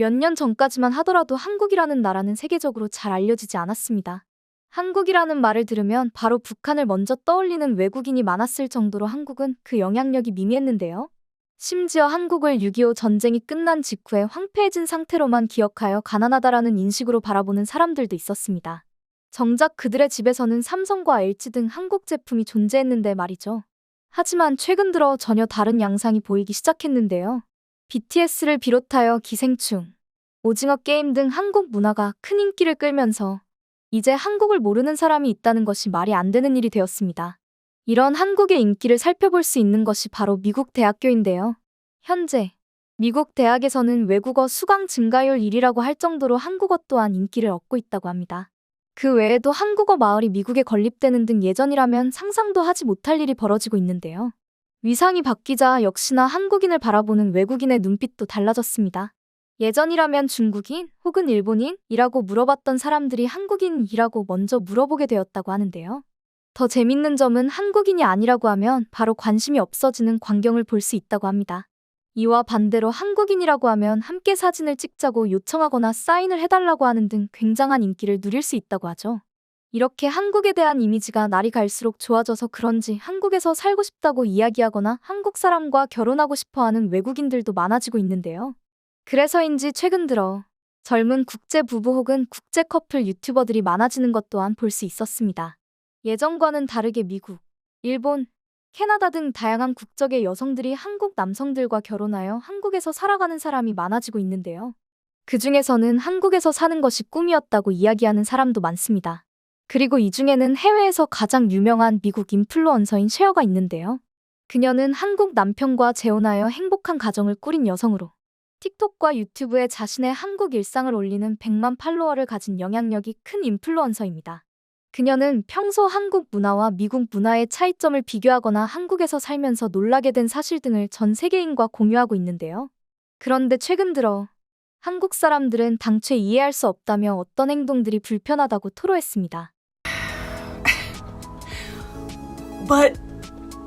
몇 년 전까지만 하더라도 한국이라는 나라는 세계적으로 잘 알려지지 않았습니다. 한국이라는 말을 들으면 바로 북한을 먼저 떠올리는 외국인이 많았을 정도로 한국은 그 영향력이 미미했는데요. 심지어 한국을 6.25 전쟁이 끝난 직후에 황폐해진 상태로만 기억하여 가난하다라는 인식으로 바라보는 사람들도 있었습니다. 정작 그들의 집에서는 삼성과 LG 등 한국 제품이 존재했는데 말이죠. 하지만 최근 들어 전혀 다른 양상이 보이기 시작했는데요. BTS를 비롯하여 기생충, 오징어 게임 등 한국 문화가 큰 인기를 끌면서 이제 한국을 모르는 사람이 있다는 것이 말이 안 되는 일이 되었습니다. 이런 한국의 인기를 살펴볼 수 있는 것이 바로 미국 대학교인데요. 현재 미국 대학에서는 외국어 수강 증가율 1위라고 할 정도로 한국어 또한 인기를 얻고 있다고 합니다. 그 외에도 한국어 마을이 미국에 건립되는 등 예전이라면 상상도 하지 못할 일이 벌어지고 있는데요. 위상이 바뀌자 역시나 한국인을 바라보는 외국인의 눈빛도 달라졌습니다. 예전이라면 중국인 혹은 일본인이라고 물어봤던 사람들이 한국인이라고 먼저 물어보게 되었다고 하는데요. 더 재밌는 점은 한국인이 아니라고 하면 바로 관심이 없어지는 광경을 볼 수 있다고 합니다. 이와 반대로 한국인이라고 하면 함께 사진을 찍자고 요청하거나 사인을 해달라고 하는 등 굉장한 인기를 누릴 수 있다고 하죠. 이렇게 한국에 대한 이미지가 날이 갈수록 좋아져서 그런지 한국에서 살고 싶다고 이야기하거나 한국 사람과 결혼하고 싶어 하는 외국인들도 많아지고 있는데요. 그래서인지 최근 들어 젊은 국제 부부 혹은 국제 커플 유튜버들이 많아지는 것 또한 볼 수 있었습니다. 예전과는 다르게 미국, 일본, 캐나다 등 다양한 국적의 여성들이 한국 남성들과 결혼하여 한국에서 살아가는 사람이 많아지고 있는데요. 그 중에서는 한국에서 사는 것이 꿈이었다고 이야기하는 사람도 많습니다. 그리고 이 중에는 해외에서 가장 유명한 미국 인플루언서인 셰어가 있는데요. 그녀는 한국 남편과 재혼하여 행복한 가정을 꾸린 여성으로 틱톡과 유튜브에 자신의 한국 일상을 올리는 100만 팔로워를 가진 영향력이 큰 인플루언서입니다. 그녀는 평소 한국 문화와 미국 문화의 차이점을 비교하거나 한국에서 살면서 놀라게 된 사실 등을 전 세계인과 공유하고 있는데요. 그런데 최근 들어 한국 사람들은 당최 이해할 수 없다며 어떤 행동들이 불편하다고 토로했습니다. But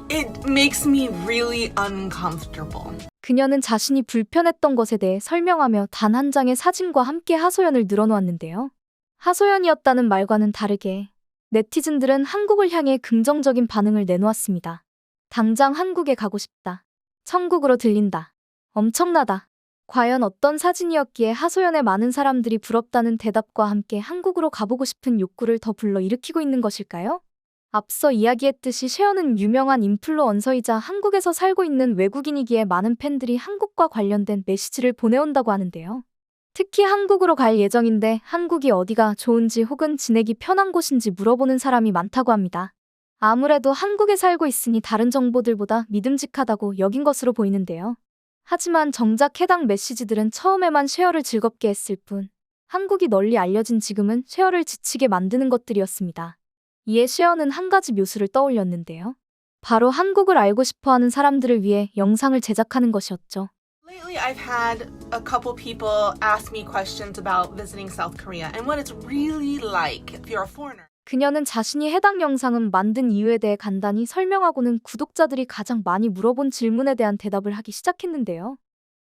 it makes me really uncomfortable. 그녀는 자신이 불편했던 것에 대해 설명하며 단 한 장의 사진과 함께 하소연을 늘어놓았는데요. 하소연이었다는 말과는 다르게 네티즌들은 한국을 향해 긍정적인 반응을 내놓았습니다. 당장 한국에 가고 싶다. 천국으로 들린다. 엄청나다. 과연 어떤 사진이었기에 하소연에 많은 사람들이 부럽다는 대답과 함께 한국으로 가보고 싶은 욕구를 더 불러일으키고 있는 것일까요? 앞서 이야기했듯이 셰어는 유명한 인플루언서이자 한국에서 살고 있는 외국인이기에 많은 팬들이 한국과 관련된 메시지를 보내온다고 하는데요. 특히 한국으로 갈 예정인데 한국이 어디가 좋은지 혹은 지내기 편한 곳인지 물어보는 사람이 많다고 합니다. 아무래도 한국에 살고 있으니 다른 정보들보다 믿음직하다고 여긴 것으로 보이는데요. 하지만 정작 해당 메시지들은 처음에만 쉐어를 즐겁게 했을 뿐, 한국이 널리 알려진 지금은 쉐어를 지치게 만드는 것들이었습니다. 이에 쉐어는 한 가지 묘수를 떠올렸는데요. 바로 한국을 알고 싶어 하는 사람들을 위해 영상을 제작하는 것이었죠. Lately, I've had a couple people ask me questions about visiting South Korea and what it's really like if you're a foreigner. 그녀는 자신이 해당 영상을 만든 이유에 대해 간단히 설명하고는 구독자들이 가장 많이 물어본 질문에 대한 대답을 하기 시작했는데요.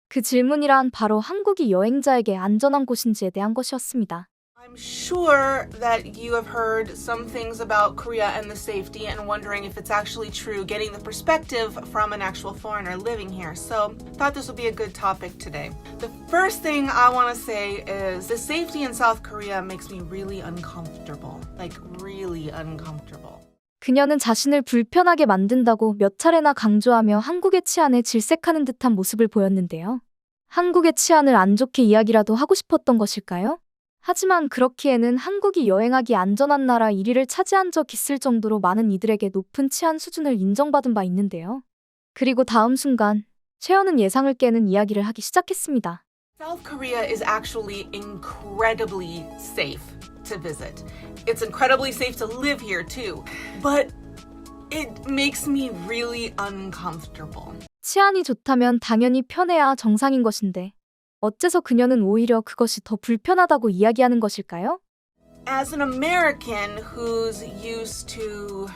그 질문이란 바로 한국이 여행자에게 안전한 곳인지에 대한 것이었습니다. I'm sure that you have heard some things about Korea and the safety and wondering if it's actually true, getting the perspective from an actual foreigner living here. So, thought this would be a good topic today. The first thing I want to say is the safety in South Korea makes me really uncomfortable. Like, really uncomfortable. 그녀는 자신을 불편하게 만든다고 몇 차례나 강조하며 한국의 치안에 질색하는 듯한 모습을 보였는데요. 한국의 치안을 안 좋게 이야기라도 하고 싶었던 것일까요? 하지만 그렇기에는 한국이 여행하기 안전한 나라 1위를 차지한 적 있을 정도로 많은 이들에게 높은 치안 수준을 인정받은 바 있는데요. 그리고 다음 순간, 최연은 예상을 깨는 이야기를 하기 시작했습니다. South Korea is actually incredibly safe to visit. It's incredibly safe to live here too. But it makes me really uncomfortable. 치안이 좋다면 당연히 편해야 정상인 것인데, 어째서 그녀는 오히려 그것이 더 불편하다고 이야기하는 것일까요? As an American who's used to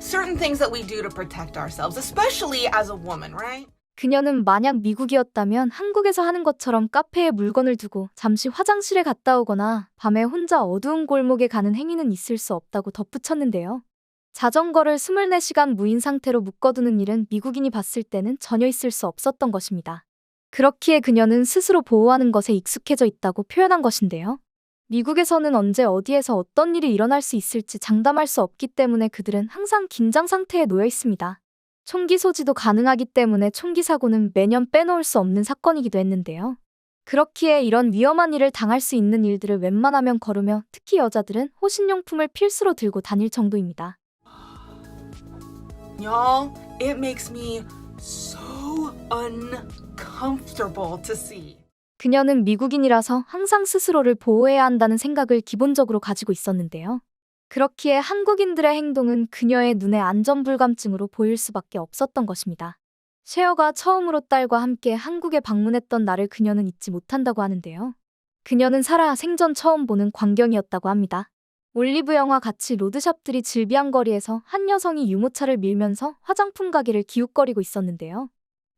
certain things that we do to protect ourselves, especially as a woman, right? 그녀는 만약 미국이었다면 한국에서 하는 것처럼 카페에 물건을 두고 잠시 화장실에 갔다 오거나 밤에 혼자 어두운 골목에 가는 행위는 있을 수 없다고 덧붙였는데요. 자전거를 24시간 무인 상태로 묶어두는 일은 미국인이 봤을 때는 전혀 있을 수 없었던 것입니다. 그렇기에 그녀는 스스로 보호하는 것에 익숙해져 있다고 표현한 것인데요. 미국에서는 언제 어디에서 어떤 일이 일어날 수 있을지 장담할 수 없기 때문에 그들은 항상 긴장 상태에 놓여 있습니다. 총기 소지도 가능하기 때문에 총기 사고는 매년 빼놓을 수 없는 사건이기도 했는데요. 그렇기에 이런 위험한 일을 당할 수 있는 일들을 웬만하면 거르며 특히 여자들은 호신용품을 필수로 들고 다닐 정도입니다. Y'all, it makes me uncomfortable to see. 그녀는 미국인이라서 항상 스스로를 보호해야 한다는 생각을 기본적으로 가지고 있었는데요. 그렇기에 한국인들의 행동은 그녀의 눈에 안전불감증으로 보일 수밖에 없었던 것입니다. 셰어가 처음으로 딸과 함께 한국에 방문했던 날을 그녀는 잊지 못한다고 하는데요. 그녀는 살아 생전 처음 보는 광경이었다고 합니다. 올리브 영화 같이 로드샵들이 즐비한 거리에서 한 여성이 유모차를 밀면서 화장품 가게를 기웃거리고 있었는데요.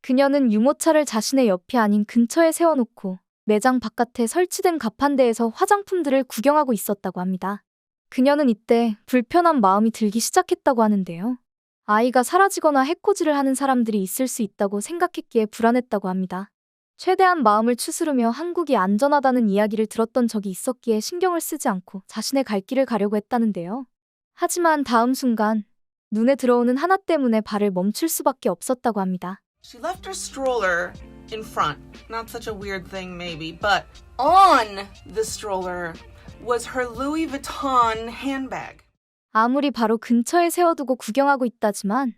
그녀는 유모차를 자신의 옆이 아닌 근처에 세워놓고 매장 바깥에 설치된 가판대에서 화장품들을 구경하고 있었다고 합니다. 그녀는 이때 불편한 마음이 들기 시작했다고 하는데요. 아이가 사라지거나 해코지를 하는 사람들이 있을 수 있다고 생각했기에 불안했다고 합니다. 최대한 마음을 추스르며 한국이 안전하다는 이야기를 들었던 적이 있었기에 신경을 쓰지 않고 자신의 갈 길을 가려고 했다는데요. 하지만 다음 순간 눈에 들어오는 하나 때문에 발을 멈출 수밖에 없었다고 합니다. She left her stroller in front. Not such a weird thing, maybe, but on the stroller was her Louis Vuitton handbag. 아무리 바로 근처에 세워두고 구경하고 있다지만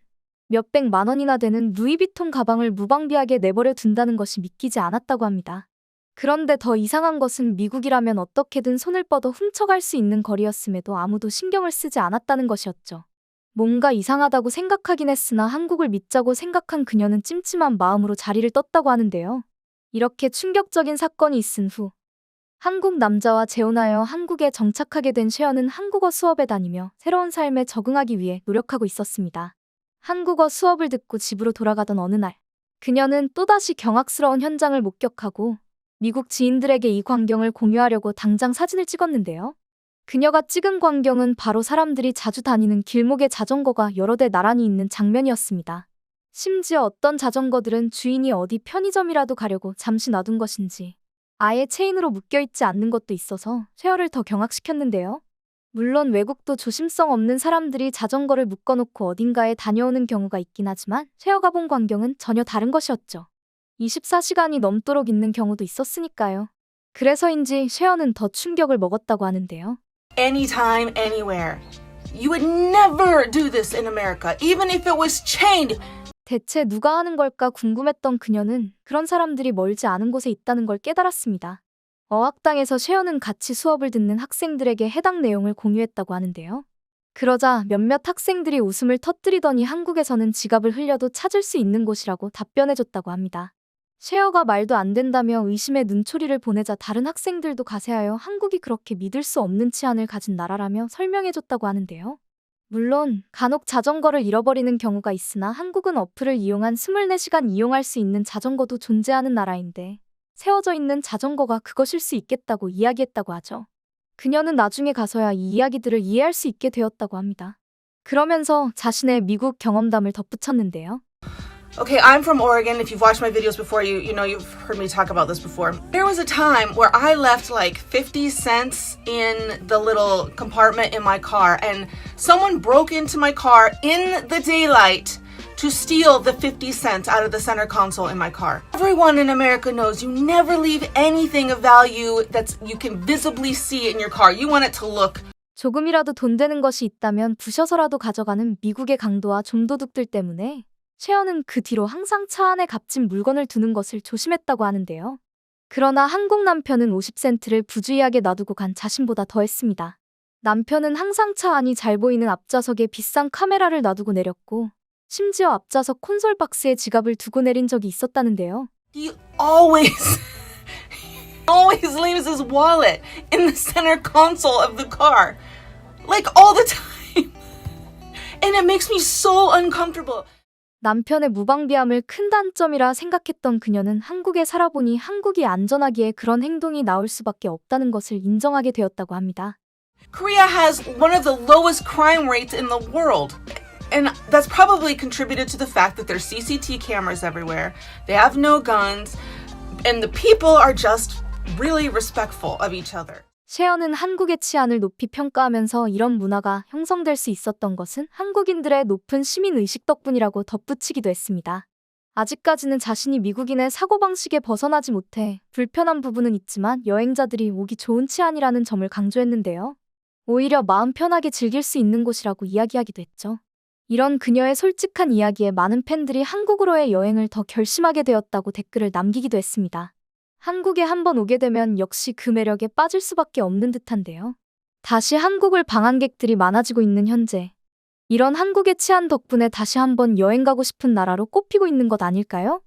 몇백 만 원이나 되는 루이비통 가방을 무방비하게 내버려 둔다는 것이 믿기지 않았다고 합니다. 그런데 더 이상한 것은 미국이라면 어떻게든 손을 뻗어 훔쳐갈 수 있는 거리였음에도 아무도 신경을 쓰지 않았다는 것이었죠. 뭔가 이상하다고 생각하긴 했으나 한국을 믿자고 생각한 그녀는 찜찜한 마음으로 자리를 떴다고 하는데요. 이렇게 충격적인 사건이 있은 후 한국 남자와 재혼하여 한국에 정착하게 된 셰어는 한국어 수업에 다니며 새로운 삶에 적응하기 위해 노력하고 있었습니다. 한국어 수업을 듣고 집으로 돌아가던 어느 날, 그녀는 또다시 경악스러운 현장을 목격하고 미국 지인들에게 이 광경을 공유하려고 당장 사진을 찍었는데요. 그녀가 찍은 광경은 바로 사람들이 자주 다니는 길목에 자전거가 여러 대 나란히 있는 장면이었습니다. 심지어 어떤 자전거들은 주인이 어디 편의점이라도 가려고 잠시 놔둔 것인지 아예 체인으로 묶여있지 않는 것도 있어서 쉐어를 더 경악시켰는데요. 물론 외국도 조심성 없는 사람들이 자전거를 묶어놓고 어딘가에 다녀오는 경우가 있긴 하지만 쉐어가 본 광경은 전혀 다른 것이었죠. 24시간이 넘도록 있는 경우도 있었으니까요. 그래서인지 쉐어는 더 충격을 먹었다고 하는데요. Anytime, anywhere. You would never do this in America, even if it was chained. 대체 누가 하는 걸까 궁금했던 그녀는 그런 사람들이 멀지 않은 곳에 있다는 걸 깨달았습니다. 어학당에서 쉐어는 같이 수업을 듣는 학생들에게 해당 내용을 공유했다고 하는데요. 그러자 몇몇 학생들이 웃음을 터뜨리더니 한국에서는 지갑을 흘려도 찾을 수 있는 곳이라고 답변해줬다고 합니다. 쉐어가 말도 안 된다며 의심의 눈초리를 보내자 다른 학생들도 가세하여 한국이 그렇게 믿을 수 없는 치안을 가진 나라라며 설명해줬다고 하는데요. 물론 간혹 자전거를 잃어버리는 경우가 있으나 한국은 어플을 이용한 24시간 이용할 수 있는 자전거도 존재하는 나라인데 세워져 있는 자전거가 그것일 수 있겠다고 이야기했다고 하죠. 그녀는 나중에 가서야 이 이야기들을 이해할 수 있게 되었다고 합니다. 그러면서 자신의 미국 경험담을 덧붙였는데요. Okay, I'm from Oregon. If you've watched my videos before, you you know you've heard me talk about this before. There was a time where I left like 50 cents in the little compartment in my car and someone broke into my car in the daylight to steal the 50 cents out of the center console in my car. Everyone in America knows you never leave anything of value that's you can visibly see in your car. You want it to look 조금이라도 돈 되는 것이 있다면 부셔서라도 가져가는 미국의 강도와 좀도둑들 때문에 셰어는 그 뒤로 항상 차 안에 값진 물건을 두는 것을 조심했다고 하는데요. 그러나 한국 남편은 50센트를 부주의하게 놔두고 간 자신보다 더했습니다. 남편은 항상 차 안이 잘 보이는 앞좌석에 비싼 카메라를 놔두고 내렸고, 심지어 앞좌석 콘솔 박스에 지갑을 두고 내린 적이 있었다는데요. He always always leaves his wallet in the center console of the car. Like all the time. And it makes me so uncomfortable. 남편의 무방비함을 큰 단점이라 생각했던 그녀는 한국에 살아보니 한국이 안전하기에 그런 행동이 나올 수밖에 없다는 것을 인정하게 되었다고 합니다. Korea has one of the lowest crime rates in the world. And that's probably contributed to the fact that there's CCT cameras everywhere. They have no guns. And the people are just really respectful of each other. 셰어는 한국의 치안을 높이 평가하면서 이런 문화가 형성될 수 있었던 것은 한국인들의 높은 시민 의식 덕분이라고 덧붙이기도 했습니다. 아직까지는 자신이 미국인의 사고방식에 벗어나지 못해 불편한 부분은 있지만 여행자들이 오기 좋은 치안이라는 점을 강조했는데요. 오히려 마음 편하게 즐길 수 있는 곳이라고 이야기하기도 했죠. 이런 그녀의 솔직한 이야기에 많은 팬들이 한국으로의 여행을 더 결심하게 되었다고 댓글을 남기기도 했습니다. 한국에 한번 오게 되면 역시 그 매력에 빠질 수밖에 없는 듯한데요. 다시 한국을 방한객들이 많아지고 있는 현재. 이런 한국의 치안 덕분에 다시 한번 여행 가고 싶은 나라로 꼽히고 있는 것 아닐까요?